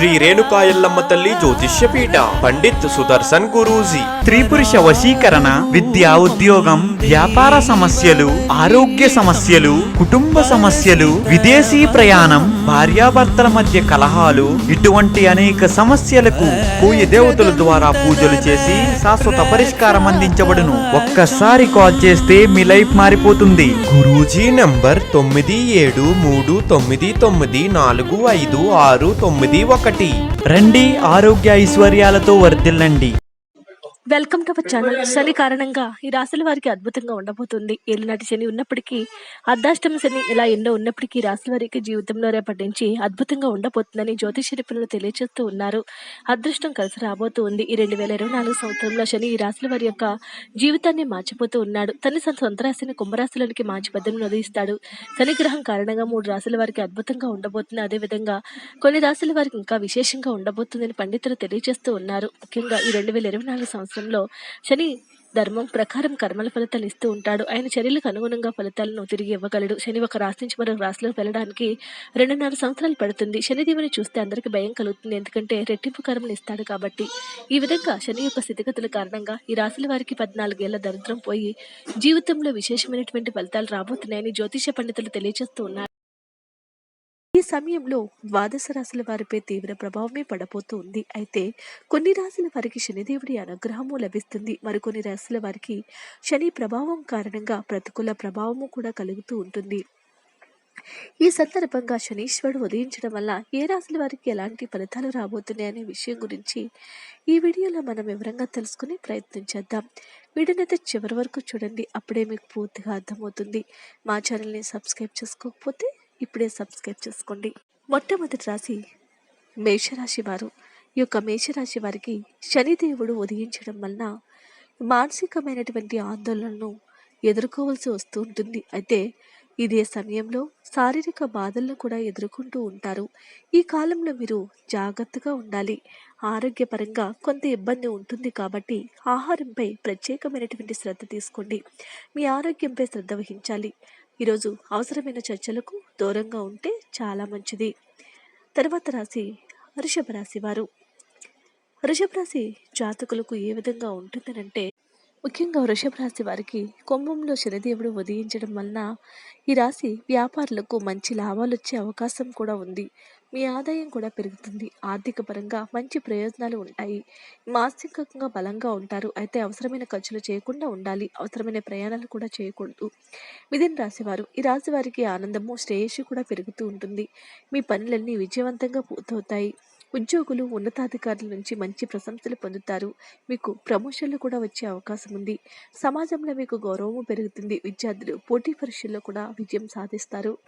శ్రీ రేణుకాయల్లమ్మ తల్లి జ్యోతిష్యపీఠ పండిత్ సుదర్శన్ గురూజీ. త్రిపురుష వశీకరణ విద్య ఉద్యోగం వ్యాపార సమస్యలు ఆరోగ్య సమస్యలు కుటుంబ సమస్యలు విదేశీ ప్రయాణం భార్యాభర్తల మధ్య కలహాలు ఇటువంటి అనేక సమస్యలకు పూయ దేవతల ద్వారా పూజలు చేసి శాశ్వత పరిష్కారం అందించబడును. ఒక్కసారి కాల్ చేస్తే మీ లైఫ్ మారిపోతుంది. గురూజీ నంబర్ తొమ్మిది ఏడు మూడు తొమ్మిది తొమ్మిది నాలుగు ఐదు ఆరు తొమ్మిది ఒకటి. రండి ఆరోగ్య ఐశ్వర్యాలతో వర్ధిల్లండి. వెల్కమ్ టు అవర్ ఛానల్ శని కారణంగా ఈ రాశుల వారికి అద్భుతంగా ఉండబోతుంది. ఏలినాటి శని ఉన్నప్పటికీ అర్ధాష్టమ శని ఇలా ఎన్నో ఉన్నప్పటికీ రాశుల వారికి జీవితంలో రేపటి నుంచి అద్భుతంగా ఉండబోతుందని జ్యోతిష నిపుణులు తెలియజేస్తూ ఉన్నారు. అదృష్టం కలిసి రాబోతూ ఉంది. ఈ రెండు వేల ఇరవై నాలుగు సంవత్సరంలో శని ఈ రాశుల వారి యొక్క జీవితాన్ని మార్చిపోతూ ఉన్నాడు. తన సొంత రాశిని కుంభరాశిలోనికి మార్చి ఉదయిస్తాడు. శని గ్రహం కారణంగా మూడు రాశుల వారికి అద్భుతంగా ఉండబోతుంది. అదేవిధంగా కొన్ని రాశుల వారికి ఇంకా విశేషంగా ఉండబోతుందని పండితులు తెలియజేస్తూ ఉన్నారు. ముఖ్యంగా ఈ రెండు వేల ఇరవై నాలుగు సంవత్సరంలో శని ధర్మం ప్రకారం కర్మల ఫలితాలు ఇస్తూ ఉంటాడు. ఆయన చర్యలకు అనుగుణంగా ఫలితాలను తిరిగి ఇవ్వగలడు. శని ఒక రాశి నుంచి మరొక రాశిలోకి వెళ్ళడానికి రెండున్నర సంవత్సరాలు పడుతుంది. శనిదేవుని చూస్తే అందరికీ భయం కలుగుతుంది. ఎందుకంటే రెట్టింపు కర్మలు ఇస్తాడు కాబట్టి. ఈ విధంగా శని యొక్క స్థితిగతుల కారణంగా ఈ రాశుల వారికి పద్నాలుగేళ్ళ దరిద్రం పోయి జీవితంలో విశేషమైనటువంటి ఫలితాలు రాబోతున్నాయని జ్యోతిష పండితులు తెలియజేస్తూ ఉన్నారు. ఈ సమయంలో ద్వాదశ రాశుల వారిపై తీవ్ర ప్రభావమే పడబోతూ ఉంది అయితే కొన్ని రాశుల వారికి శనిదేవుడి అనుగ్రహము లభిస్తుంది. మరికొన్ని రాశుల వారికి శని ప్రభావం కారణంగా ప్రతికూల ప్రభావము కూడా కలుగుతూ ఉంటుంది. ఈ సందర్భంగా శనీశ్వరుడు ఉదయించడం వల్ల ఏ రాశుల వారికి ఎలాంటి ఫలితాలు రాబోతున్నాయనే విషయం గురించి ఈ వీడియోలో మనం వివరంగా తెలుసుకుని ప్రయత్నం చేద్దాం. వీడియోనైతే చివరి వరకు చూడండి. అప్పుడే మీకు పూర్తిగా అర్థమవుతుంది. మా ఛానల్ని సబ్స్క్రైబ్ చేసుకోకపోతే ఇప్పుడే సబ్స్క్రైబ్ చేసుకోండి. మొట్టమొదటి రాశి మేషరాశి వారు. ఈ యొక్క మేషరాశి వారికి శనిదేవుడు ఉదయించడం వలన మానసికమైనటువంటి ఆందోళనను ఎదుర్కోవాల్సి వస్తూ ఉంటుంది. అయితే ఇదే సమయంలో శారీరక బాధలను కూడా ఎదుర్కొంటూ ఉంటారు. ఈ కాలంలో మీరు జాగ్రత్తగా ఉండాలి. ఆరోగ్యపరంగా కొంత ఇబ్బంది ఉంటుంది కాబట్టి ఆహారంపై ప్రత్యేకమైనటువంటి శ్రద్ధ తీసుకోండి. మీ ఆరోగ్యంపై శ్రద్ధ వహించాలి. ఈరోజు అవసరమైన చర్చలకు దూరంగా ఉంటే చాలా మంచిది. తర్వాత రాశి వృషభ రాశి వారు. వృషభ రాశి జాతకులకు ఏ విధంగా ఉంటుందనంటే ముఖ్యంగా వృషభ రాశి వారికి కుంభంలో శనిదేవుడు ఉదయించడం వలన ఈ రాశి వ్యాపారులకు మంచి లాభాలు వచ్చే అవకాశం కూడా ఉంది. మీ ఆదాయం కూడా పెరుగుతుంది. ఆర్థిక పరంగా మంచి ప్రయోజనాలు ఉంటాయి. మానసికంగా బలంగా ఉంటారు. అయితే అవసరమైన ఖర్చులు చేయకుండా ఉండాలి. అవసరమైన ప్రయాణాలు కూడా చేయకూడదు. మిథున రాశివారు ఈ రాశి వారికి ఆనందము శ్రేయస్సు కూడా పెరుగుతూ ఉంటుంది. మీ పనులన్నీ విజయవంతంగా పూర్తవుతాయి. ఉద్యోగులు ఉన్నతాధికారుల నుంచి మంచి ప్రశంసలు పొందుతారు. మీకు ప్రమోషన్లు కూడా వచ్చే అవకాశం ఉంది. సమాజంలో మీకు గౌరవము పెరుగుతుంది. విద్యార్థులు పోటీ పరీక్షల్లో కూడా విజయం సాధిస్తారు.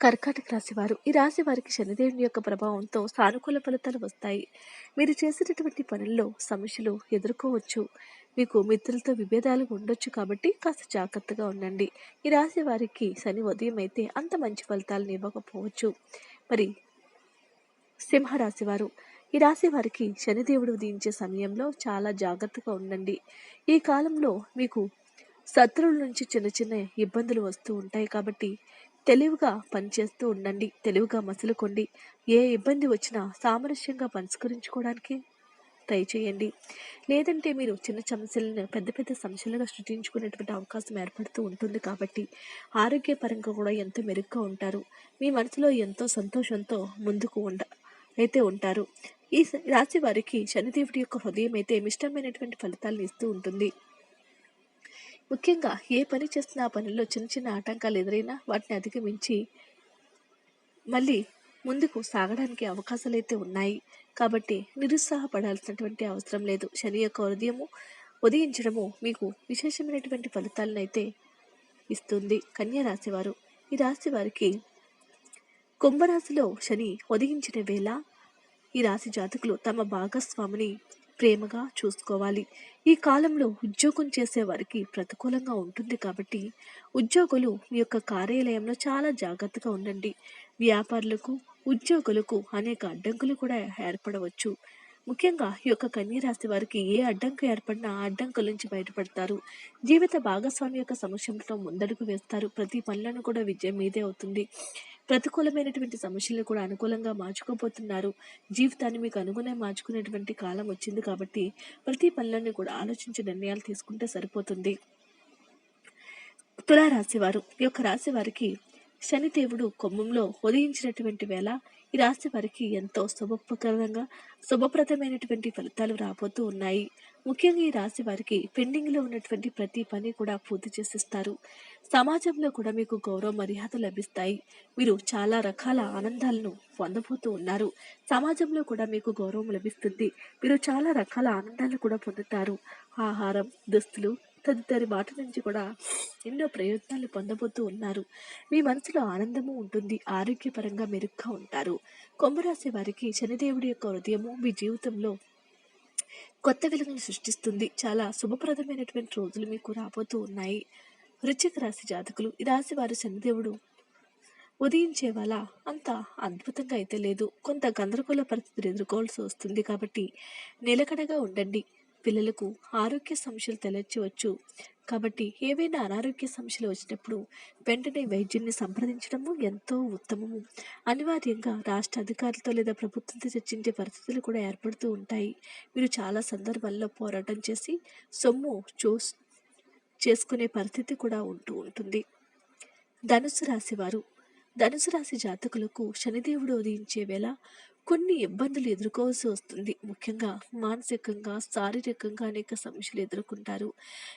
కర్కాటక రాశివారు ఈ రాశి వారికి శనిదేవుని యొక్క ప్రభావంతో సానుకూల ఫలితాలు వస్తాయి. మీరు చేసేటటువంటి పనుల్లో సమస్యలు ఎదుర్కోవచ్చు. మీకు మిత్రులతో విభేదాలు ఉండొచ్చు కాబట్టి కాస్త జాగ్రత్తగా ఉండండి. ఈ రాశి వారికి శని ఉదయం అయితే అంత మంచి ఫలితాలను ఇవ్వకపోవచ్చు. మరి సింహరాశి వారు ఈ రాశి వారికి శనిదేవుడు ఉదయించే సమయంలో చాలా జాగ్రత్తగా ఉండండి. ఈ కాలంలో మీకు శత్రువుల నుంచి చిన్న చిన్న ఇబ్బందులు వస్తూ ఉంటాయి కాబట్టి తెలివిగా పనిచేస్తూ ఉండండి. తెలివిగా మసులుకోండి. ఏ ఇబ్బంది వచ్చినా సామరస్యంగా పరిష్కరించుకోవడానికి ట్రై చేయండి లేదంటే మీరు చిన్న సమస్యలను పెద్ద పెద్ద సమస్యలుగా సృష్టించుకునేటువంటి అవకాశం ఏర్పడుతూ ఉంటుంది కాబట్టి ఆరోగ్యపరంగా కూడా ఎంతో మెరుగ్గా ఉంటారు. మీ మనసులో ఎంతో సంతోషంతో ముందుకు ఉండ అయితే ఉంటారు. ఈ రాశి వారికి శనిదేవుడి యొక్క హృదయం అయితే ఇష్టమైనటువంటి ఫలితాలను ఇస్తూ ఉంటుంది. ముఖ్యంగా ఏ పని చేస్తున్నా ఆ పనుల్లో చిన్న చిన్న ఆటంకాలు ఎదురైనా వాటిని అధిగమించి మళ్ళీ ముందుకు సాగడానికి అవకాశాలు అయితే ఉన్నాయి. కాబట్టి నిరుత్సాహపడాల్సినటువంటి అవసరం లేదు. శని యొక్క హృదయము ఉదయించడము మీకు విశేషమైనటువంటి ఫలితాలను అయితే ఇస్తుంది. కన్యా రాశివారు ఈ రాశి వారికి కుంభరాశిలో శని ఉదయించిన వేళ ఈ రాశి జాతకులు తమ భాగస్వామిని ప్రేమగా చూసుకోవాలి. ఈ కాలంలో ఉద్యోగం చేసే వారికి ప్రతికూలంగా ఉంటుంది కాబట్టి ఉద్యోగులు మీ యొక్క కార్యాలయంలో చాలా జాగ్రత్తగా ఉండండి. వ్యాపారులకు ఉద్యోగులకు అనేక అడ్డంకులు కూడా ఏర్పడవచ్చు. ముఖ్యంగా ఈ యొక్క కన్య రాశి వారికి ఏ అడ్డంకి ఏర్పడినా ఆ అడ్డంకుల నుంచి బయటపడతారు. జీవిత భాగస్వామి యొక్క సమస్యలతో ముందడుగు వేస్తారు. ప్రతి పనులను కూడా విజయం మీదే అవుతుంది. ప్రతికూలమైనటువంటి సమస్యలను కూడా అనుకూలంగా మార్చుకోబోతున్నారు. జీవితాన్ని మీకు అనుగుణంగా మార్చుకునేటువంటి కాలం వచ్చింది కాబట్టి ప్రతి పనిలోని కూడా ఆలోచించి నిర్ణయాలు తీసుకుంటే సరిపోతుంది. తులారాశి వారు ఈ యొక్క రాశి వారికి శనిదేవుడు కుంభంలో ఉదయించినటువంటి వేళ ఈ రాశి వారికి ఎంతో శుభప్రకరంగా శుభప్రదమైనటువంటి ఫలితాలు రాబోతూ ఉన్నాయి. ముఖ్యంగా ఈ రాశి వారికి పెండింగ్లో ఉన్నటువంటి ప్రతి పని కూడా పూర్తి చేసిస్తారు. సమాజంలో కూడా మీకు గౌరవ మర్యాద లభిస్తాయి. మీరు చాలా రకాల ఆనందాలను పొందబోతూ ఉన్నారు. సమాజంలో కూడా మీకు గౌరవం లభిస్తుంది. మీరు చాలా రకాల ఆనందాలను కూడా పొందుతారు. ఆహారం దుస్తులు తదితరి మాట నుంచి కూడా ఎన్నో ప్రయోజనాలు పొందబోతూ ఉన్నారు. మీ మనసులో ఆనందము ఉంటుంది. ఆరోగ్యపరంగా మెరుగ్గా ఉంటారు. కుంభరాశి వారికి శనిదేవుడి యొక్క హృదయము మీ జీవితంలో కొత్త వెలుగును సృష్టిస్తుంది. చాలా శుభప్రదమైనటువంటి రోజులు మీకు రాబోతూ ఉన్నాయి. వృశ్చిక రాశి జాతకులు ఈ రాశి వారు శనిదేవుడు ఉదయించే వాళ్ళ అంత అద్భుతంగా అయితే లేదు. కొంత గందరగోళ పరిస్థితులు ఎదుర్కోవాల్సి వస్తుంది కాబట్టి నిలకడగా ఉండండి. పిల్లలకు ఆరోగ్య సమస్యలు తలెచ్చవచ్చు కాబట్టి ఏవైనా అనారోగ్య సమస్యలు వచ్చినప్పుడు వెంటనే వైద్యుల్ని సంప్రదించడము ఎంతో ఉత్తమము. అనివార్యంగా రాష్ట్ర అధికారులతో లేదా ప్రభుత్వంతో చర్చించే పరిస్థితులు కూడా ఏర్పడుతూ ఉంటాయి. మీరు చాలా సందర్భాల్లో పోరాటం చేసి సొమ్ము చూస్ చేసుకునే పరిస్థితి కూడా ఉంటూ ఉంటుంది. ధనుసు రాశి వారు. ధనుసు రాశి జాతకులకు శనిదేవుడు ఉదయించే వేళ కొన్ని ఇబ్బందులు ఎదుర్కోవాల్సి వస్తుంది. ముఖ్యంగా మానసికంగా శారీరకంగా అనేక సమస్యలు ఎదుర్కొంటారు.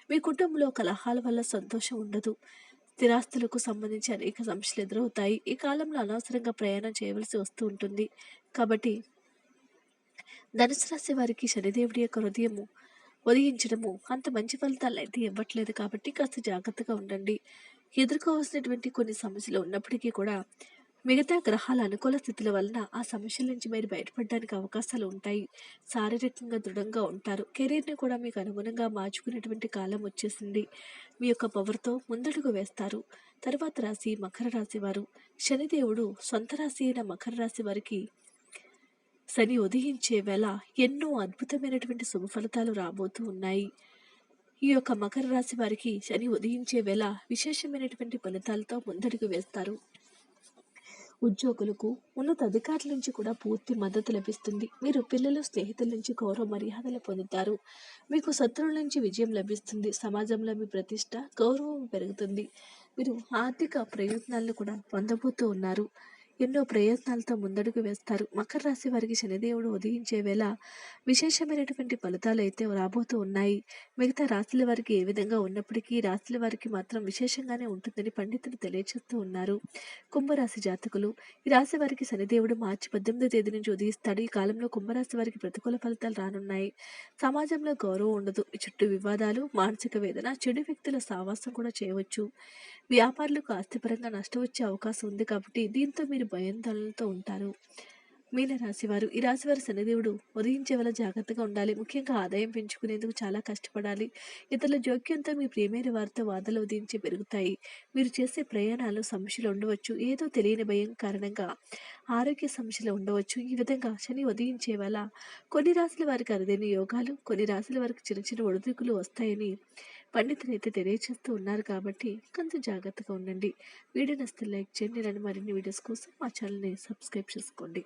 మీ కుటుంబంలో కలహాల వల్ల సంతోషం ఉండదు. స్థిరాస్తులకు సంబంధించి అనేక సమస్యలు ఎదురవుతాయి. ఈ కాలంలో అనవసరంగా ప్రయాణం చేయవలసి వస్తూ ఉంటుంది. కాబట్టి ధనుసు రాశి వారికి శనిదేవుడి యొక్క హృదయము ఉదయించడము అంత మంచి ఫలితాలు అయితే ఇవ్వట్లేదు కాబట్టి కాస్త జాగ్రత్తగా ఉండండి. ఎదుర్కోవాల్సినటువంటి కొన్ని సమస్యలు ఉన్నప్పటికీ కూడా మిగతా గ్రహాల అనుకూల స్థితుల వలన ఆ సమస్యల నుంచి మీరు బయటపడడానికి అవకాశాలు ఉంటాయి. శారీరకంగా దృఢంగా ఉంటారు. కెరీర్ని కూడా మీకు అనుగుణంగా మార్చుకునేటువంటి కాలం వచ్చేసింది. మీ యొక్క పవర్తో ముందడుగు వేస్తారు. తర్వాత రాశి మకర రాశి వారు. శనిదేవుడు సొంత రాశి అయిన మకర రాశి వారికి శని ఉదయించే వేళ ఎన్నో అద్భుతమైనటువంటి శుభ ఫలితాలు రాబోతూ ఉన్నాయి. ఈ యొక్క మకర రాశి వారికి శని ఉదయించే వేళ విశేషమైనటువంటి ఫలితాలతో ముందడుగు వేస్తారు. ఉద్యోగులకు ఉన్నత అధికారుల నుంచి కూడా పూర్తి మద్దతు లభిస్తుంది. మీరు పిల్లలు స్నేహితుల నుంచి గౌరవ మర్యాదలు పొందుతారు. మీకు శత్రువుల నుంచి విజయం లభిస్తుంది. సమాజంలో మీ ప్రతిష్ట గౌరవం పెరుగుతుంది. మీరు ఆర్థిక ప్రయోజనాలను కూడా పొందబోతూ ఉన్నారు. ఎన్నో ప్రయత్నాలతో ముందడుగు వేస్తారు. మకర రాశి వారికి శనిదేవుడు ఉదయించే వేళ విశేషమైనటువంటి ఫలితాలు అయితే రాబోతూ ఉన్నాయి. మిగతా రాశుల వారికి ఏ విధంగా ఉన్నప్పటికీ రాశుల వారికి మాత్రం విశేషంగానే ఉంటుందని పండితులు తెలియజేస్తూ ఉన్నారు. కుంభరాశి జాతకులు ఈ రాశి వారికి శనిదేవుడు మార్చి పద్దెనిమిదో తేదీ నుంచి ఉదయిస్తాడు. ఈ కాలంలో కుంభరాశి వారికి ప్రతికూల ఫలితాలు రానున్నాయి. సమాజంలో గౌరవం ఉండదు. చుట్టూ వివాదాలు మానసిక వేదన చెడు వ్యక్తుల సావాసం కూడా చేయవచ్చు. వ్యాపారులకు ఆస్తిపరంగా నష్టం వచ్చే అవకాశం ఉంది కాబట్టి దీంతో మీరు భయాందోళనలతో ఉంటారు. మీన రాశివారు ఈ రాశివారు శనిదేవుడు ఉదయించే వల్ల జాగ్రత్తగా ఉండాలి. ముఖ్యంగా ఆదాయం పెంచుకునేందుకు చాలా కష్టపడాలి. ఇతరుల జోక్యంతో మీ ప్రియమైన వారితో వాదలు ఉదయించి పెరుగుతాయి. మీరు చేసే ప్రయాణాలు సమస్యలు ఉండవచ్చు. ఏదో తెలియని భయం కారణంగా ఆరోగ్య సమస్యలు ఉండవచ్చు. ఈ విధంగా శని ఉదయించే వల్ల కొన్ని రాశుల వారికి అరుదైన యోగాలు కొన్ని రాశుల వారికి చిన్న చిన్న ఒడిదుడుకులు వస్తాయని పండితులు అయితే తెలియజేస్తూ ఉన్నారు కాబట్టి కొంచెం జాగ్రత్తగా ఉండండి. వీడియో నస్తే లైక్ చేయండి. ఇలాంటి మరిన్ని వీడియోస్ కోసం మా ఛానల్ని సబ్స్క్రైబ్ చేసుకోండి.